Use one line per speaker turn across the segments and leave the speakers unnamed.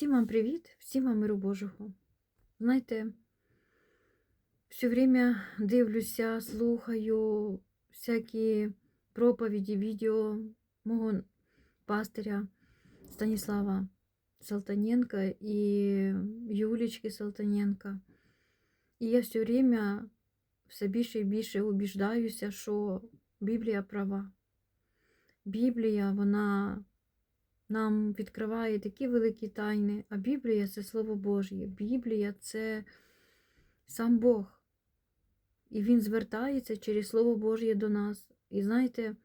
Всім вам привіт, всім вам миру Божого. Знаєте, все время дивлюся, слухаю всякі проповіді, відео мого пастиря Станіслава Салтаненка і Юлічки Салтаненка. І я все время все більше і більше убіждаюся, що Біблія права. Біблія, вона нам відкриває такі великі тайни, а Біблія це Слово Божє. Біблія це сам Бог. І Він звертається через Слово Божє до нас. І знаєте,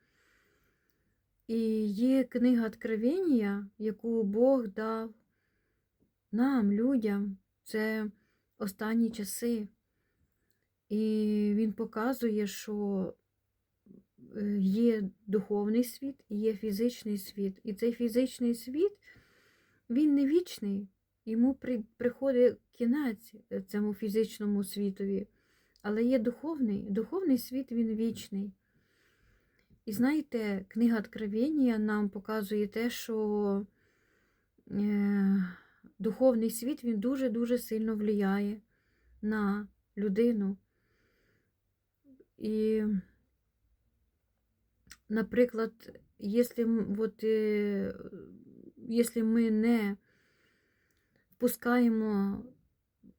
і є книга Откровення, яку Бог дав нам, людям, це останні часи. І Він показує, що є духовний світ і є фізичний світ. І цей фізичний світ, він не вічний. Йому при, приходить кінець е, цьому фізичному світові. Але є духовний. Духовний світ він вічний. І знаєте, книга Откровення нам показує те, що е, духовний світ він дуже-дуже сильно впливає на людину. І, наприклад, е, якщо ми не впускаємо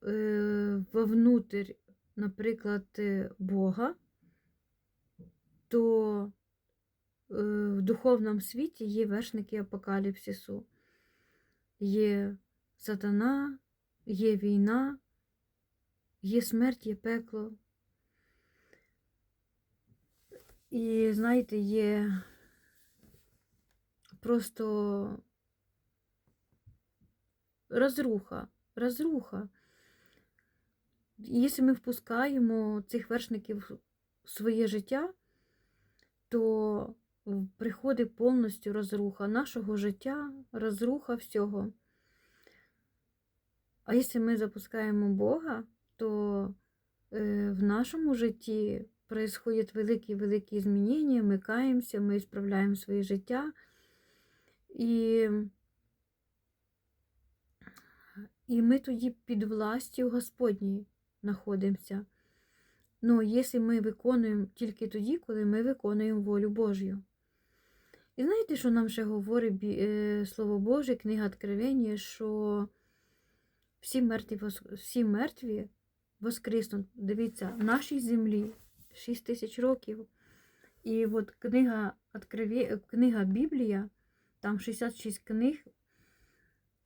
е, вовнутрь, наприклад, е, Бога, то в духовному світі є вершники апокаліпсису. Є сатана, є війна, є смерть, є пекло. І знаєте, є просто розруха, розруха. Якщо ми впускаємо цих вершників в своє життя, то приходить повністю розруха нашого життя, розруха всього. А якщо ми запускаємо Бога, то е, в нашому житті происходять великі-великі змінення, ми каємося, ми справляємо своє життя. І, і ми тоді під властю Господньої знаходимося. Ну, якщо ми виконуємо тільки тоді, коли ми виконуємо волю Божю. І знаєте, що нам ще говорить е, Слово Боже, книга Откровення, що всі мертві, всі мертві воскреснуть. Дивіться, в нашій землі 6 тисяч років. І от книга, книга Біблія, там 66 книг,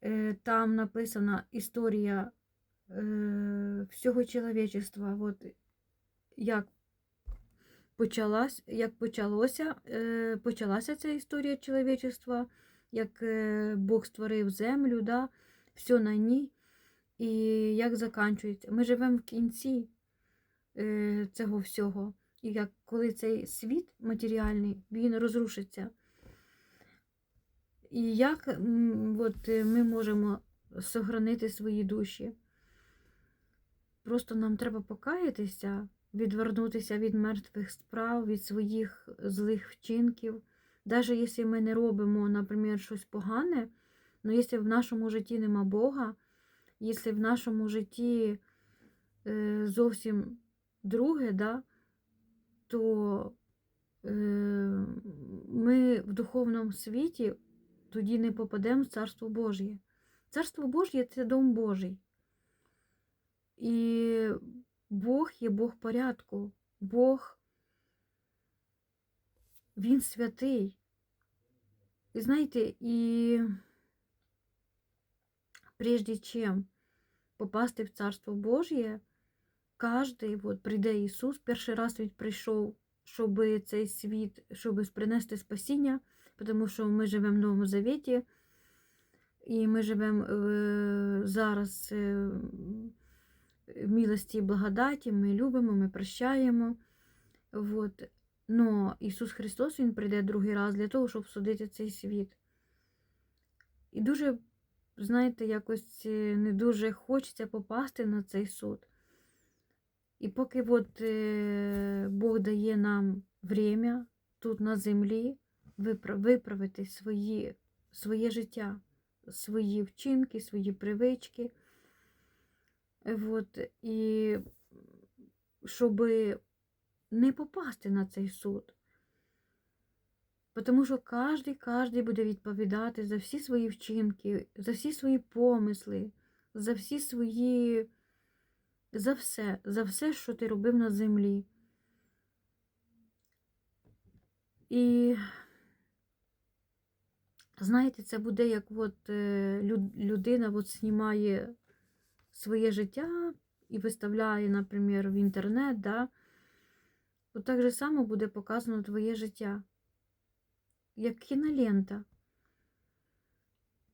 е, там написана історія е, всього чоловічества. От як почалась, як почалося, е, почалася ця історія чоловічества, як Бог створив землю, да, все на ній, і як закінчується. Ми живемо в кінці цього всього. І як коли цей світ матеріальний, він розрушиться. І як от, е, ми можемо сохранити свої душі? Просто нам треба покаятися, відвернутися від мертвих справ, від своїх злих вчинків. Навіть якщо ми не робимо, наприклад, щось погане, але якщо в нашому житті нема Бога, якщо в нашому житті е, зовсім друге, да, то е, ми в духовному світі тоді не попадемо в Царство Божє. Царство Божє це дом Божий. І Бог є Бог порядку. Бог, Він святий. І знаєте, і прежде чим попасти в Царство Божє, кожен, от прийде Ісус, перший раз Він прийшов, щоб цей світ, щоб принести спасіння, тому що ми живемо в Новому Завіті, і ми живемо е, зараз е, в милості і благодаті, ми любимо, ми прощаємо. Вот. Но Ісус Христос Він прийде другий раз для того, щоб судити цей світ. І дуже, знаєте, якось е, не дуже хочеться попасти на цей суд. І поки от, е, Бог дає нам время тут на землі виправити свої, своє життя, свої вчинки, свої привички. От, і щоб не попасти на цей суд. Тому що кожен, кожен буде відповідати за всі свої вчинки, за всі свої помисли, за всі свої, за все, за все, що ти робив на землі. І знаєте, це буде як от е, людина от знімає своє життя і виставляє, наприклад, в інтернет, да? от так же само буде показано твоє життя, як кінолента.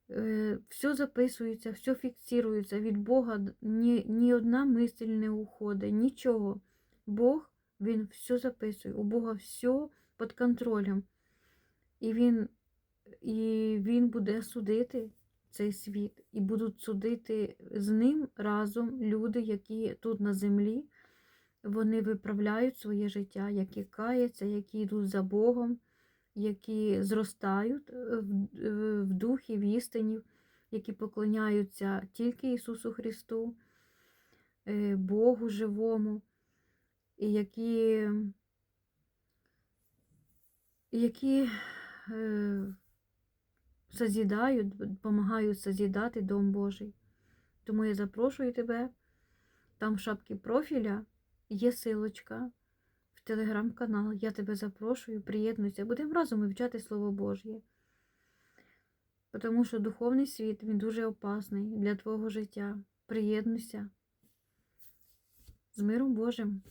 Е, Все записується, все фіксується від Бога, ні, ні одна мисль не уходить, нічого. Бог, Він все записує, у Бога все під контролем. І Він, і він буде судити цей світ, і будуть судити з ним разом люди, які тут на землі, вони виправляють своє життя, які каються, які йдуть за Богом, які зростають е, в, е, в духі, в істині, які поклоняються тільки Ісусу Христу, е, Богу живому, і які, які е, созідають, допомагають созідати Дом Божий. Тому я запрошую тебе. Там в шапці профіля є силочка в телеграм-канал. Я тебе запрошую, приєднуйся. Будемо разом вивчати Слово Божє. Тому що духовний світ він дуже опасний для твого життя. Приєднуйся. З миром Божим!